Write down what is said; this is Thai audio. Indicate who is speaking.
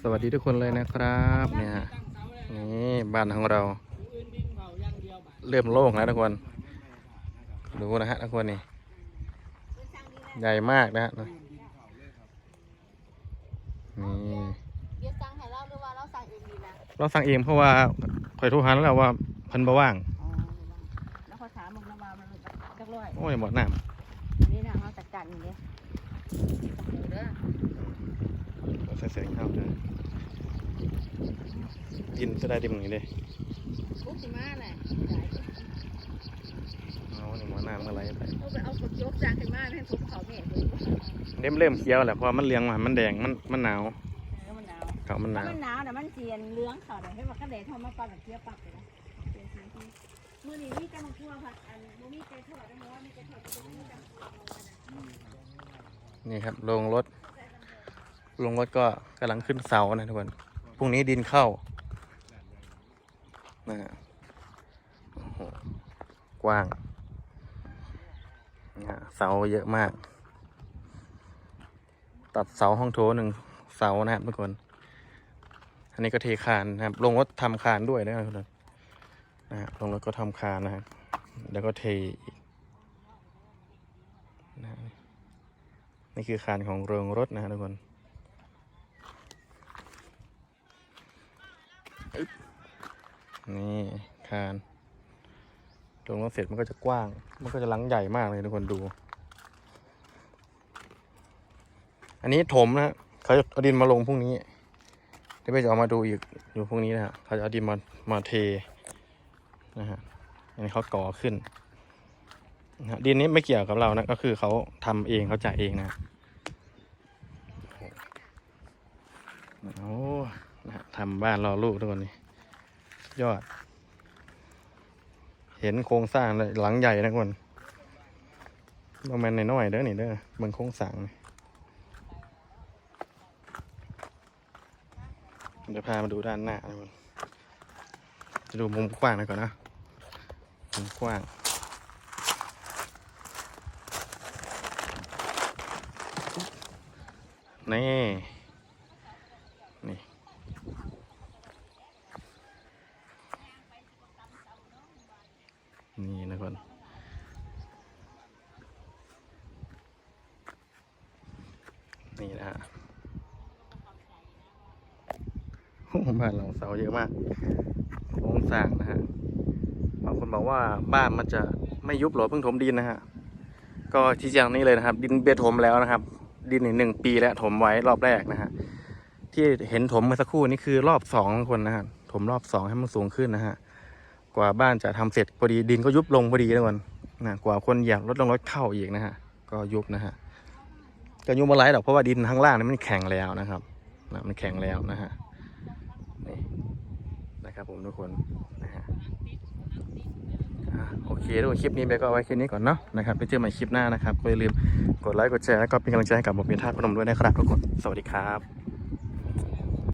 Speaker 1: สวัสดีทุกคนเลยนะครับเนี่ยฮะ
Speaker 2: ตั้งเสาเลย
Speaker 1: นี่บ้านของเรา
Speaker 2: อื่นดินเผาอย่างเดียวบาด
Speaker 1: เริ่มโล่งแล้วทุกคนดูนะฮะทุกคนนี่ใหญ่มากนะฮะนี่
Speaker 3: เดี๋ยวสั่งให้เราหรือว่าเราสั่งเองดีนะ
Speaker 1: เราสั่งเองเพราะว่าคอยโทุหันแล้วว่าเพันบ่ว่าง
Speaker 3: อ๋อแล้วเขาถามมึงน้ำมามันจักร้อย
Speaker 1: โอ้ยหมดน้
Speaker 3: อันนี้นะเขาจัดการอย่างนี้ตะปู เด้อำ
Speaker 1: ใส่เสียงเข้าเลยยินจะได้ดิมอย่างนี้เลย
Speaker 3: ปุ๊บสิมาแหละ
Speaker 1: เอาหนึ่งหัวน้ำอะไรไป
Speaker 3: เขาไปเอากดยกจากขึ้นมาให้ทุบเขาแม่เพิ่น
Speaker 1: เริ่มเริ่มเคี้ยวแหละเพราะว่ามันเลี้ยงมามันแดงมันมันหนาว
Speaker 3: แล้วมันหนาว
Speaker 1: เขามันหนาว
Speaker 3: มันหนาวแต่มันเจียนเหลื้องเขาเดี๋ยวให้มันก็เดทอมาก่อนแบบเทียบปรับเลยนะเปลี่ยนสีที่มือนี้มีแต่มาทั่วผัดอันบ่มีไก่ทอดได้มั้ยมีไก่ทอดจะมีแต่
Speaker 1: นี่ครับลงรถ ลงรถก็กำลังขึ้นเสานะทุกคน พรุ่งนี้ดินเข้านะฮะโอ้โหกว้างนะฮะเสาเยอะมาก ตัดเสาห้องโถหนึ่งเสานะครับทุกคน อันนี้ก็เทคานนะครับ ลงรถทำคานด้วยนะครับทุกคนนะฮะลงรถก็ทำคานนะครับแล้วก็เทอีกนะนี่คือคานของโรงรถนะฮะทุกคนอึ๊บ นี่คานลงรถเสร็จมันก็จะกว้าง มันก็จะลังใหญ่มากเลยทุกคนดู อันนี้ถมนะเขาจะเอาดินมาลงพรุ่งนี้เดี๋ยวไปจะเอามาดูอีกอยู่พรุ่งนี้นะฮะเขาจะเอาดินมามาเทนะฮะอันนี้เขาก่อขึ้นนะดินนี้ไม่เกี่ยวกับเรานะก็คือเขาทำเองเขาจ่ายเองนะโอ้ ทำบ้านรอลูกทุกคนนี่ยอด เห็นโครงสร้างเลยหลังใหญ่นะทุกคนประมาณน้อยๆเด้อนี่เด้อเบิ่งโครงสร้างเดี๋ยวพามาดูด้านหน้านะคุณจะดูมุมกว้างหน่อยก่อนนะมุมกว้างนี่ นี่นะคนนี่นะ ฮะโอ้โหบ้านเราเสาเยอะมากโครงสร้างนะฮะบางคนบอกว่าบ้านมันจะไม่ยุบหรอเพิ่งถมดินนะฮะก็ที่แจ้งนี้เลยนะครับ ดินเบียดถมแล้วนะครับ ดินหนึ่งปีแล้วถมไว้รอบแรกนะฮะที่เห็นถมเมื่อสักครู่นี่คือรอบสองคนนะฮะถมรอบสองให้มันสูงขึ้นนะฮะกว่าบ้านจะทำเสร็จพอดีดินก็ยุบลงพอดีนะคนนะกว่าคนอยากลดลงรถเข้าอีกนะฮะก็ยุบนะฮะ ก็ยุบมาไล่หรอกเพราะว่าดินข้างล่างนี่มันแข็งแล้วนะครับนะมันแข็งแล้วนะฮะนี่นะครับผมทุกคนนะฮะโอเคทุกคนคลิปนี้ไปก็ไว้แค่นี้ก่อนเนาะนะครับไปเจอใหม่คลิปหน้านะครับก็อย่าลืมกดไลค์กดแชร์แล้วก็เป็นกำลังใจให้กับผมเป็นท่าตุพนมด้วยนะครับทุกคนสวัสดีครับ